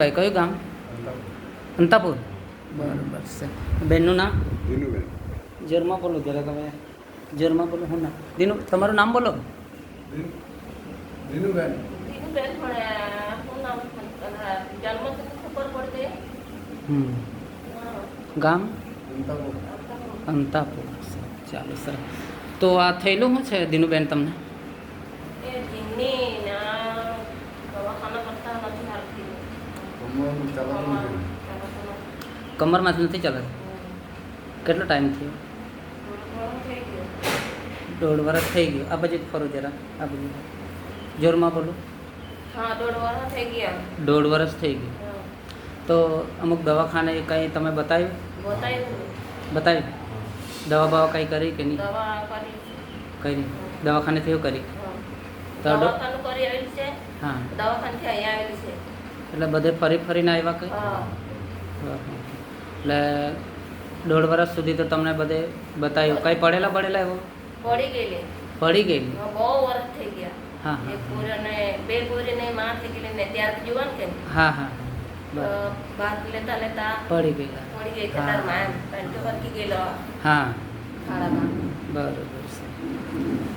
ભાઈ કયું ગામ? અંતાપુર. બરાબર છે. બેનનું નામ? દિનુબેન. જોરમાં બોલો જરા તમે. જોરમાં બોલો હું નામ? દિનુ તમારું નામ બોલો. દિન- દિનુબેન. પણ શું નામ? જન્મ ખબર પડશે હમ. ગામ? અંતાપુર. અંતાપુર. ચાલો સર તો આ થયેલું શું છે દીનુબેન તમને એ જીની ના દવાખાના કરતા નથી હાલતી કમવાનું ચાલવાનું છે કમરમાંથી નથી ચાલતું કેટલો ટાઈમ થયો? દોઢ વર્ષ થઈ ગયો. આ બાજુ ફરો જરા આ બાજુ જોરમાં બોલો. દોઢ વર્ષ થઈ ગયા. તો અમુક દવાખાને કંઈ તમે બતાવ્યું? બતાવ્યું. દવા બવા કંઈ કરી કે નહીં? કરી. દવાખાને થયું કરી? હા. તો ડો- દવાખાનું આવેલી છે. એટલે બધે ફરી ફરીને આવ્યા કંઈ? એટલે દોઢ વર્ષ સુધી તો તમને બધે બતાવ્યું કઈ પડેલા પડેલા એવું? પડી ગયેલી. પડી ગયેલી? બહુ વર્ષ થઈ ગયા. હા હા. હા બરાબર. ભાત લેતા લેતા પડી ગયેલા. પડી ગઈ હા. ગયેલો. ખાડામાં.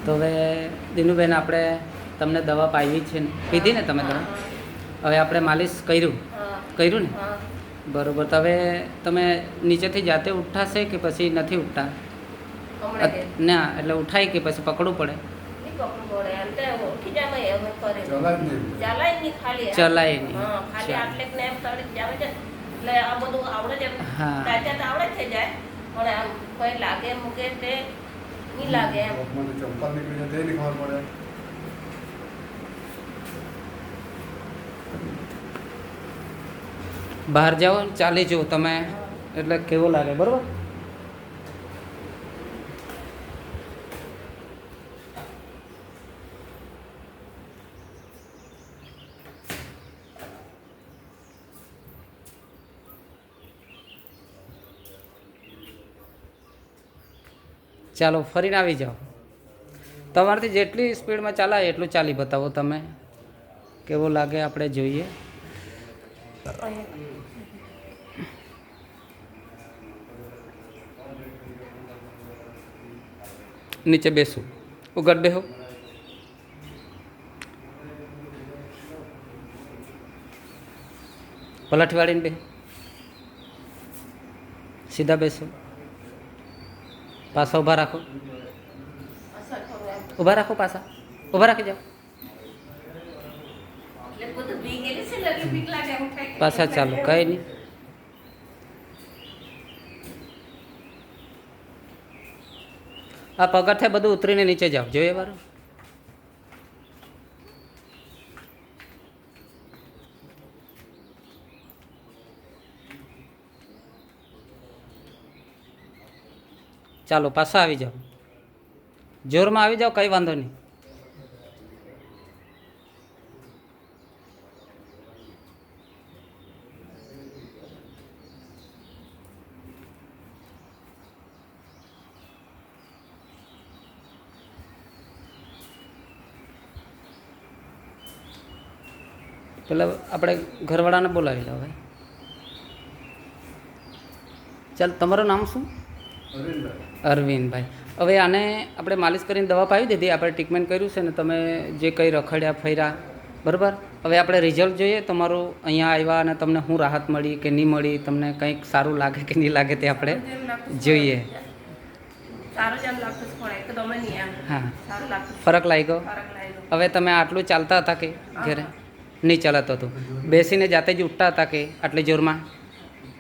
તો હવે દિનુબેન આપણે તમને દવા પાવી છે ને? પીધી ને તમે દવા? હવે આપણે માલિશ કર્યું? કર્યું ને? બરોબર. તો હવે તમે નીચેથી જાતે ઉઠાશે કે પછી નથી ઉઠતા? ના એટલે ઉઠાય કે પછી પકડવું પડે? તો ચલાય નહીં. હા ખાલી ચાલ. આટલે ને એમ તળે જાવે છે એટલે આ બધું આવડે જ એમ હા. તાજા તો આવડે જ થઈ જાય પણ આમ કોઈ લાગે મૂકે તે નહીં લાગે એમ પગમાંથી ચંપલ નીકળી જાય તે નહીં ખબર પડે બહાર જાઓ ચાલી જુઓ તમે. એટલે કેવો લાગે, બરોબર? ચાલો, ફરીને આવી જાઓ. તમારાથી જેટલી સ્પીડમાં ચાલાય એટલું ચાલી બતાવો તમે. કેવો લાગે, આપણે જોઈએ. નીચે બેસું ઉગડ બેહો પલાઠી વાળીને બે સીધા બેસો પાછા ઊભા રાખો અસર થોડું એમ ઊભા રાખો પાછા ઊભા રાખી જાઓ એટલે બધું ભી ગયેલી છે એટલે બીક લાગે એમ થાય કે પાછા ચાલો કંઈ નહીં. આ પગથે બધું ઉતરીને નીચે જાઓ. જોઈએ વારું? ચાલો પાછા આવી જાઓ. જોરમાં આવી જાઓ કંઈ વાંધો નહીં. પેલા આપણે ઘરવાળાને બોલાવી લો હવે ચાલ તમારું નામ શું? અરવિંદભાઈ હવે આને આપણે માલિશ કરીને દવા પાવી દીધી આપણે ટ્રીટમેન્ટ કર્યું છે ને તમે જે કંઈ રખડ્યા ફર્યા બરાબર? હવે આપણે રિઝલ્ટ જોઈએ તમારું અહીંયા આવ્યા અને તમને શું રાહત મળી કે નહીં મળી તમને કંઈક સારું લાગે કે નહીં લાગે તે આપણે. જોઈએ. હા. ફરક લાગ્યો? હવે તમે આટલું ચાલતા હતા કે ઘરે? નહીં ચલાતું હતું. બેસીને જાતે જ ઉઠતા હતા કે આટલી જોરમાં?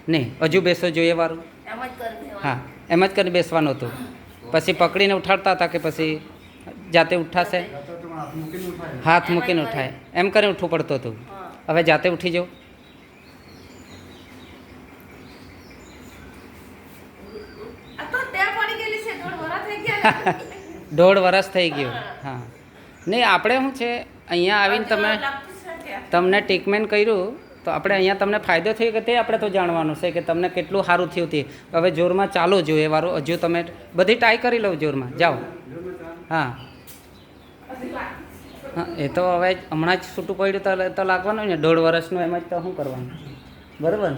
નહીં, હજુ બેસો જોઈએ વારું. હા, એમ જ કરીને બેસવાનું હતું. પછી પકડીને ઉઠાડતા હતા કે પછી જાતે ઉઠાશે? હાથ મૂકીને ઉઠાય. એમ કરીને ઉઠવું પડતું હતું. હવે જાતે ઉઠી જાઓ. દોઢ વરસ થઈ ગયા. હા. નહીં, આપણે શું છે? અહીંયા આવીને તમે તમને ટ્રીટમેન્ટ કર્યું, તો આપણે અહીંયા તમને ફાયદો થયો કે તે આપણે તો જાણવાનું છે કે તમને કેટલું સારું થયું તે. હવે જોરમાં ચાલો જોઈએ વારું, હજુ તમે બધી ટ્રાય કરી લો જોરમાં. જાઓ. હા. હા, એ તો હવે હમણાં જ છૂટું પડ્યું તો તો લાગવાનું ને. દોઢ વર્ષનું એમાં જ તો શું કરવાનું? બરાબર? ને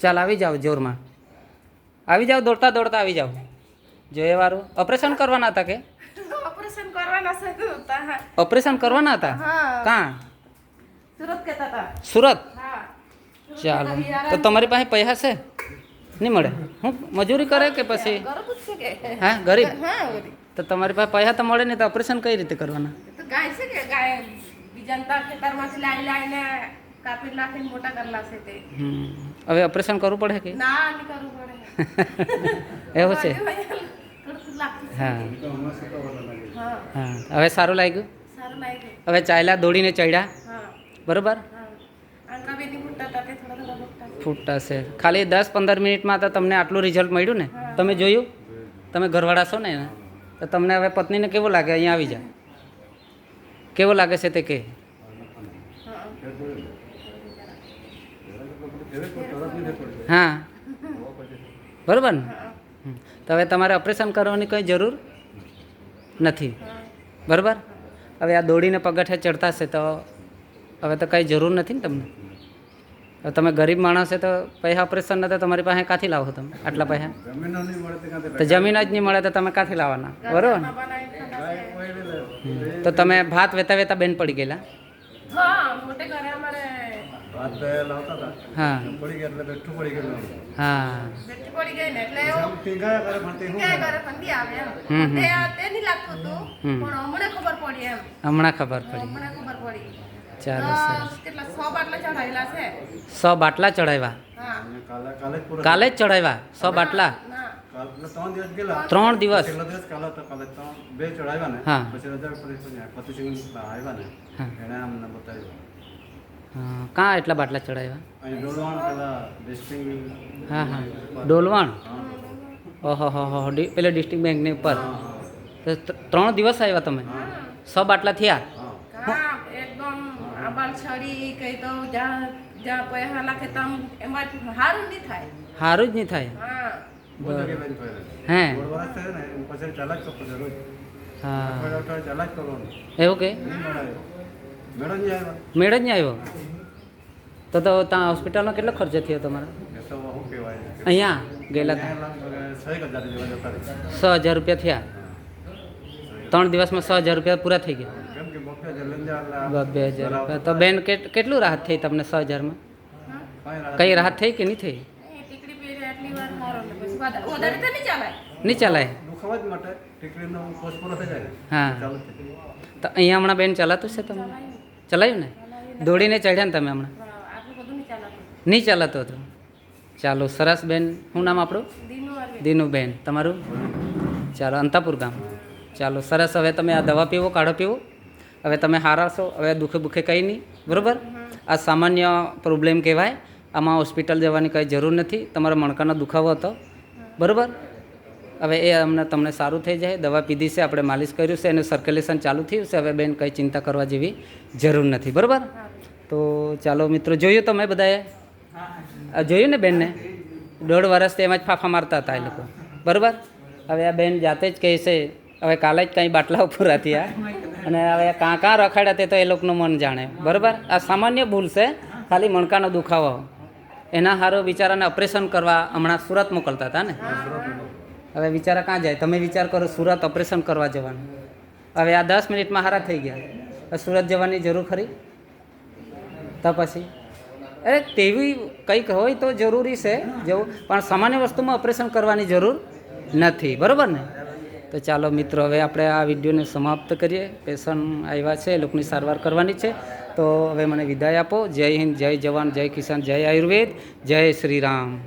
ચાલ, આવી જાઓ જોરમાં. આવી જાઓ, દોડતા દોડતા આવી જાઓ. જોઈએ વારું ઓપરેશન કરવાના હતા કે? ઓપરેશન કરવાના છે તો ઓપરેશન કરવાના હતા? હા. કાં? સુરત કહેતા હતા સુરત? હા. ચાલો. તો તમારી પાસે પૈસા છે? નહીં મળે. હું મજૂરી કરે કે પછી? હા ગરીબ તો તમારી પાસે પૈસા તો મળે નહીં તો ઓપરેશન કઈ રીતે કરવાના? ગાય છે કે ગાય? બીજાનતા ખેતરમાંથી લાવી લાવીને કાપી નાખીને મોટા કરેલા છે તે. હવે ઓપરેશન કરવું પડે કે? ના નહીં કરવું પડે. એવું છે? હા. હા. હવે સારું લાગ્યું? સારું લાગ્યું. હવે ચાલ્યા દોડીને ચડ્યા? બરોબર? છે ખાલી દસ પંદર મિનિટમાં તો તમને આટલું રિઝલ્ટ મળ્યું ને? તમે જોયું? તમે ઘરવાળા છો ને તો તમને હવે પત્નીને કેવું લાગે? અહીંયા આવી જાય કેવું લાગે છે તે કે? હા. બરાબર ને. તો હવે તમારે ઓપરેશન કરવાની કંઈ જરૂર નથી. બરાબર? હવે આ દોડીને પગથે ચડતા છે તો હવે તો કંઈ જરૂર નથી ને તમને? હવે તમે ગરીબ માણસ છે તો પૈસા ઓપરેશન નથી તમારી પાસે કાંથી લાવો તમે? આટલા પૈસા? તે જમીન જ નહીં મળે તો તમે કાંથી લાવવાના? બરોબર. તો તમે ભાત વેતા વેતા બેન પડી ગયેલા? હા. હા પડી ગયા એટલે બેઠું પડી ગયેલું હા. બેટી પડી ગઈ ને એટલે એવું કરે પણ તે શું કરે? આવે એમ. હમ, હમ. તે તે નહીં લાગતું હતું હમ. પણ હમણાં ખબર પડી એમ. હમણાં ખબર પડી. હમણાં ખબર પડી. ચાલો સરસ. કેટલા સો બાટલા ચઢાવેલા છે. સો બાટલા ચડાવ્યા કાલે કાલે જ કાલે જ ચડાવ્યા સો બાટલા? ના. કાલ એટલે ત્રણ દિવસ ત્રણ દિવસ? છેલ્લો દિવસ કાલે હતો કાલે ત્રણ બે ચડાવ્યા ને. હા. પછી રજા પછી આવ્યા ને. હા. એણે અમને બતાવ્યું. હા કાં એટલા બાટલા ચડાવ્યા અહીં ડોલવાણ પેલા ડિસ્ટિંગ હા હા ડોલવાણ હા ઓહો હો હો ડી- પેલા ડિસ્ટ્રિક્ટ બેંકની ઉપર હા, હા. તો ત્ર- ત્રણ દિવસ આવ્યા તમે સો બાટલા થયા હા હા એકદમ આબાલ છડી કઈ તો જ્યાં જ્યાં પૈસા નાખે તમ એમાં સારું નહીં થાય સારું જ નહીં થાય હા બહુ જગ્યાએ બેન ફરે. હે દોઢ વર્ષ થયા ને એમ પછી ચાલ્યા જ કરતો જરૂર હા અઠવાડિયે અઠવાડિયે ચાલ્યા જ કરવાનું એવું કે નહીં મળે મેળો નહીં આવ્યા મેળ જ નહીં આવ્યો તો તો ત્યાં હોસ્પિટલમાં કેટલો ખર્ચો થયો તમારો? એ તો શું કહેવાય? અહીંયા ગયેલા હતા છ એક હજાર જેવા જતા રહ્યા સો હજાર રૂપિયા થયા? ત્રણ દિવસમાં સો હજાર રૂપિયા પૂરા થઈ ગયા? કેમ કે બફે જલંધર એટલે બે હજાર રૂપિયા તો બેન કેટ- કેટલું રાહત થઈ તમને સો હજારમાં? હા કાંઈ રાહત? કઈ રાહત થઈ કે નહીં થઈ? એ ટીકડી પહેરે આટલી વાર સારો ને પછી વધારે વધારે તો નહીં ચાલે નહીં ચલાય? દુખાવા જ માટે ટીકડીનો કોર્સ પૂરો થઈ જાય. ને હા. ચાલુ થઈ જાય. તો અહીંયા હમણાં બેન ચલાતું છે તમને? ચલાવ્યું ને? દોડીને ચડ્યા ને તમે હમણાં? નહીં ચાલતું. હતો? ચાલો સરસ બેન શું નામ આપણું? દીનુબેન તમારું? ચાલો અંતાપુર ગામ. ચાલો સરસ હવે તમે આ દવા પીવો કાઢો પીવો. હવે તમે હારા છો હવે દુઃખે બુખે કંઈ નહીં બરાબર? આ સામાન્ય પ્રોબ્લેમ કહેવાય. આમાં હોસ્પિટલ જવાની કંઈ જરૂર નથી. તમારા મણકાનો દુખાવો હતો બરાબર? હવે એ અમને તમને સારું થઈ જાય, દવા પીધી છે, આપણે માલિશ કર્યું છે, એનું સર્ક્યુલેશન ચાલુ થયું છે, હવે બેન કંઈ ચિંતા કરવા જેવી જરૂર નથી, બરાબર? તો ચાલો મિત્રો, જોયું તમે બધાએ? જોયું ને બેનને? દોઢ વર્ષથી એમાં જ ફાફા મારતા હતા એ લોકો, બરાબર? હવે આ બેન જાતે જ કહે છે, હવે કાલે જ કંઈ બાટલાઓ પૂરા આ. અને હવે કાં કાં રખાડ્યા તે તો એ લોકોનું મન જાણે, બરાબર? આ સામાન્ય ભૂલ છે, ખાલી મણકાનો દુખાવો. એના હારો બિચારાને ઓપરેશન કરવા હમણાં સુરત મોકલતા હતા ને? હવે વિચારા કાં જાય? તમે વિચાર કરો, સુરત ઓપરેશન કરવા જવાનું. હવે આ દસ મિનિટમાં હારા થઈ ગયા. સુરત જવાની જરૂર ખરી? તો પછી? અરે તેવી કંઈક હોય તો જરૂરી છે, જેવું, પણ સામાન્ય વસ્તુમાં ઓપરેશન કરવાની જરૂર નથી. બરાબર ને? તો ચાલો મિત્રો, હવે આપણે આ વિડીયોને સમાપ્ત કરીએ. પેશન્ટ આવ્યા છે એ લોકોની સારવાર કરવાની છે. તો હવે મને વિદાય આપો. જય હિન્દ, જય જવાન, જય કિસાન, જય આયુર્વેદ. જય શ્રી રામ.